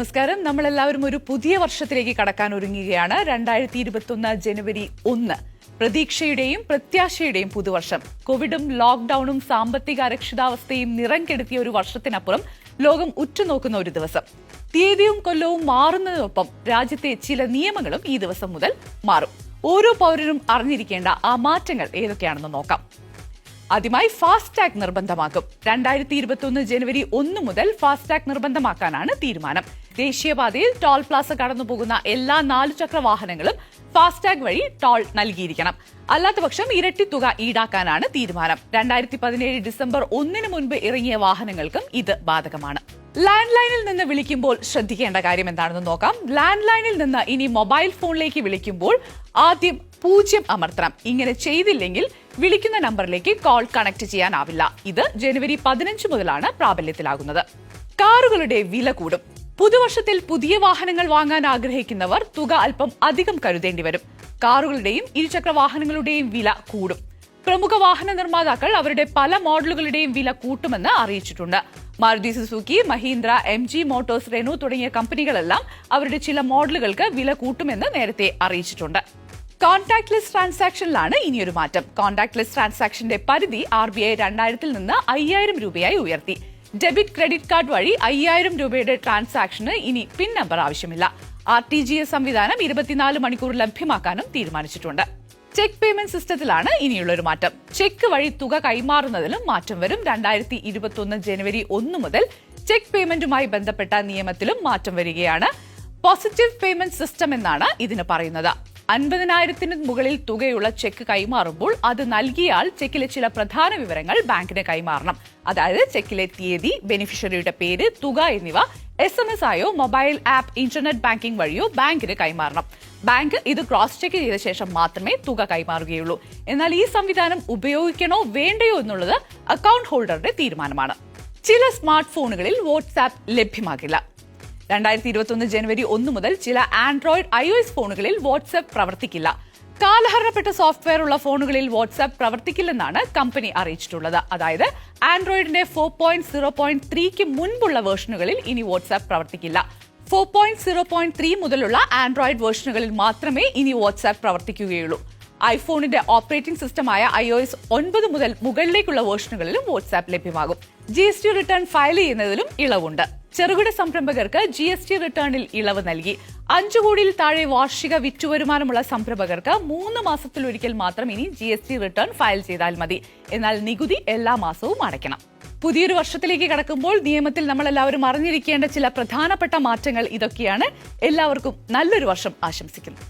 നമസ്കാരം. നമ്മളെല്ലാവരും ഒരു പുതിയ വർഷത്തിലേക്ക് കടക്കാൻ ഒരുങ്ങുകയാണ്. രണ്ടായിരത്തി ഇരുപത്തൊന്ന് ജനുവരി ഒന്ന്. പ്രതീക്ഷയുടെയും പ്രത്യാശയുടെയും പുതുവർഷം. കോവിഡും ലോക്ക്ഡൌണും സാമ്പത്തിക അരക്ഷിതാവസ്ഥയും നിറം കെടുത്തിയ ഒരു വർഷത്തിനപ്പുറം ലോകം ഉറ്റുനോക്കുന്ന ഒരു ദിവസം. തീയതിയും കൊല്ലവും മാറുന്നതിനൊപ്പം രാജ്യത്തെ ചില നിയമങ്ങളും ഈ ദിവസം മുതൽ മാറും. ഓരോ പൗരനും അറിഞ്ഞിരിക്കേണ്ട ആ മാറ്റങ്ങൾ ഏതൊക്കെയാണെന്ന് നോക്കാം. ആദ്യമായി ഫാസ്ടാഗ് നിർബന്ധമാക്കും. രണ്ടായിരത്തി ഇരുപത്തിയൊന്ന് ജനുവരി ഒന്ന് മുതൽ ഫാസ്ടാഗ് നിർബന്ധമാക്കാനാണ് തീരുമാനം. ദേശീയപാതയിൽ ടോൾ പ്ലാസ കടന്നുപോകുന്ന എല്ലാ നാലു ചക്ര വാഹനങ്ങളും ഫാസ്ടാഗ് വഴി ടോൾ നൽകിയിരിക്കണം. അല്ലാത്തപക്ഷം ഇരട്ടി തുക ഈടാക്കാനാണ് തീരുമാനം. രണ്ടായിരത്തി പതിനേഴ് ഡിസംബർ ഒന്നിന് മുൻപ് ഇറങ്ങിയ വാഹനങ്ങൾക്കും ഇത് ബാധകമാണ്. ലാൻഡ് ലൈനിൽ നിന്ന് വിളിക്കുമ്പോൾ ശ്രദ്ധിക്കേണ്ട കാര്യം എന്താണെന്ന് നോക്കാം. ലാൻഡ് ലൈനിൽ നിന്ന് ഇനി മൊബൈൽ ഫോണിലേക്ക് വിളിക്കുമ്പോൾ ആദ്യം പൂജ്യം അമർത്തണം. ഇങ്ങനെ ചെയ്തില്ലെങ്കിൽ വിളിക്കുന്ന നമ്പറിലേക്ക് കോൾ കണക്ട് ചെയ്യാനാവില്ല. ഇത് ജനുവരി പതിനഞ്ച് മുതലാണ് പ്രാബല്യത്തിലാകുന്നത്. കാറുകളുടെ വില കൂടും. പുതുവർഷത്തിൽ പുതിയ വാഹനങ്ങൾ വാങ്ങാൻ ആഗ്രഹിക്കുന്നവർ തുക അല്പം അധികം കരുതേണ്ടി വരും. കാറുകളുടെയും ഇരുചക്ര വാഹനങ്ങളുടെയും വില കൂടും. പ്രമുഖ വാഹന നിർമ്മാതാക്കൾ അവരുടെ പല മോഡലുകളുടെയും വില കൂട്ടുമെന്ന് അറിയിച്ചിട്ടുണ്ട്. Maruti Suzuki Mahindra M G Motors Renault തുടങ്ങിയ കമ്പനികളെല്ലാം അവരുടെ ചില മോഡലുകൾക്ക് വില കൂട്ടുമെന്ന് നേരത്തെ അറിയിച്ചിട്ടുണ്ട്. കോൺടാക്ട് ലെസ് ട്രാൻസാക്ഷനിലാണ് ഇനിയൊരു മാറ്റം. കോൺടാക്ട് ലെസ് ട്രാൻസാക്ഷന്റെ പരിധി ആർ ബി ഐ രണ്ടായിരത്തിൽ നിന്ന് അയ്യായിരം രൂപയായി ഉയർത്തി. ഡെബിറ്റ് ക്രെഡിറ്റ് കാർഡ് വഴി അയ്യായിരം രൂപയുടെ ട്രാൻസാക്ഷന് ഇനി പിൻ നമ്പർ ആവശ്യമില്ല. ആർ ടി ജി എസ് സംവിധാനം ഇരുപത്തിനാല് മണിക്കൂർ ലഭ്യമാക്കാനും തീരുമാനിച്ചിട്ടുണ്ട്. ചെക്ക് പേയ്മെന്റ് സിസ്റ്റത്തിലാണ് ഇനിയുള്ള ഒരു മാറ്റം. ചെക്ക് വഴി തുക കൈമാറുന്നതിലും മാറ്റം വരും. രണ്ടായിരത്തി ഇരുപത്തൊന്ന് ജനുവരി ഒന്ന് മുതൽ ചെക്ക് പേയ്മെന്റുമായി ബന്ധപ്പെട്ട നിയമത്തിലും മാറ്റം വരികയാണ്. പോസിറ്റീവ് പേയ്മെന്റ് സിസ്റ്റം എന്നാണ് ഇതിന് പറയുന്നത്. അൻപതിനായിരത്തിന് മുകളിൽ തുകയുള്ള ചെക്ക് കൈമാറുമ്പോൾ അത് നൽകിയാൽ ചെക്കിലെ ചില പ്രധാന വിവരങ്ങൾ ബാങ്കിന് കൈമാറണം. അതായത് ചെക്കിലെ തീയതി ബെനിഫിഷ്യറിയുടെ പേര് തുക എന്നിവ എസ് എം എസ് ആയോ മൊബൈൽ ആപ്പ് ഇന്റർനെറ്റ് ബാങ്കിംഗ് വഴിയോ ബാങ്കിന് കൈമാറണം. ബാങ്ക് ഇത് ക്രോസ് ചെക്ക് ചെയ്ത ശേഷം മാത്രമേ തുക കൈമാറുകയുള്ളൂ. എന്നാൽ ഈ സംവിധാനം ഉപയോഗിക്കണോ വേണ്ടയോ എന്നുള്ളത് അക്കൗണ്ട് ഹോൾഡറുടെ തീരുമാനമാണ്. ചില സ്മാർട്ട് ഫോണുകളിൽ വാട്സാപ്പ് ലഭ്യമാകില്ല. രണ്ടായിരത്തി ഇരുപത്തൊന്ന് ജനുവരി ഒന്ന് മുതൽ ചില ആൻഡ്രോയിഡ് ഐ ഫോണുകളിൽ വാട്സ്ആപ്പ് പ്രവർത്തിക്കില്ല. കാലഹരണപ്പെട്ട സോഫ്റ്റ്വെയർ ഉള്ള ഫോണുകളിൽ വാട്സ്ആപ്പ് പ്രവർത്തിക്കില്ലെന്നാണ് കമ്പനി അറിയിച്ചിട്ടുള്ളത്. അതായത് ആൻഡ്രോയിഡിന്റെ ഫോർ പോയിന്റ് സീറോ പോയിന്റ് ത്രീക്ക് മുൻപുള്ള വേർഷനുകളിൽ ഇനി വാട്സ്ആപ്പ് പ്രവർത്തിക്കില്ല. Four point zero point three മുതലുള്ള ആൻഡ്രോയിഡ് വേർഷനുകളിൽ മാത്രമേ ഇനി വാട്സ്ആപ്പ് പ്രവർത്തിക്കുകയുള്ളൂ. ഐഫോണിന്റെ ഓപ്പറേറ്റിംഗ് സിസ്റ്റമായ ഐ ഒ എസ് ഒൻപത് മുതൽ മുകളിലേക്കുള്ള വേർഷനുകളിലും വാട്സ്ആപ്പ് ലഭ്യമാകും. G S T return file ചെയ്യുന്നതിലും ഇളവുണ്ട്. ചെറുകിട സംരംഭകർക്ക് ജി എസ് ടി റിട്ടേണിൽ ഇളവ് നൽകി. അഞ്ചു കോടിയിൽ താഴെ വാർഷിക വിറ്റുവരുമാനമുള്ള സംരംഭകർക്ക് മൂന്ന് മാസത്തിലൊരിക്കൽ മാത്രം ഇനി G S T return file ചെയ്താൽ മതി. എന്നാൽ നികുതി എല്ലാ മാസവും അടയ്ക്കണം. പുതിയൊരു വർഷത്തിലേക്ക് കടക്കുമ്പോൾ നിയമത്തിൽ നമ്മൾ എല്ലാവരും അറിഞ്ഞിരിക്കേണ്ട ചില പ്രധാനപ്പെട്ട മാറ്റങ്ങൾ ഇതൊക്കെയാണ്. എല്ലാവർക്കും നല്ലൊരു വർഷം ആശംസിക്കുന്നു.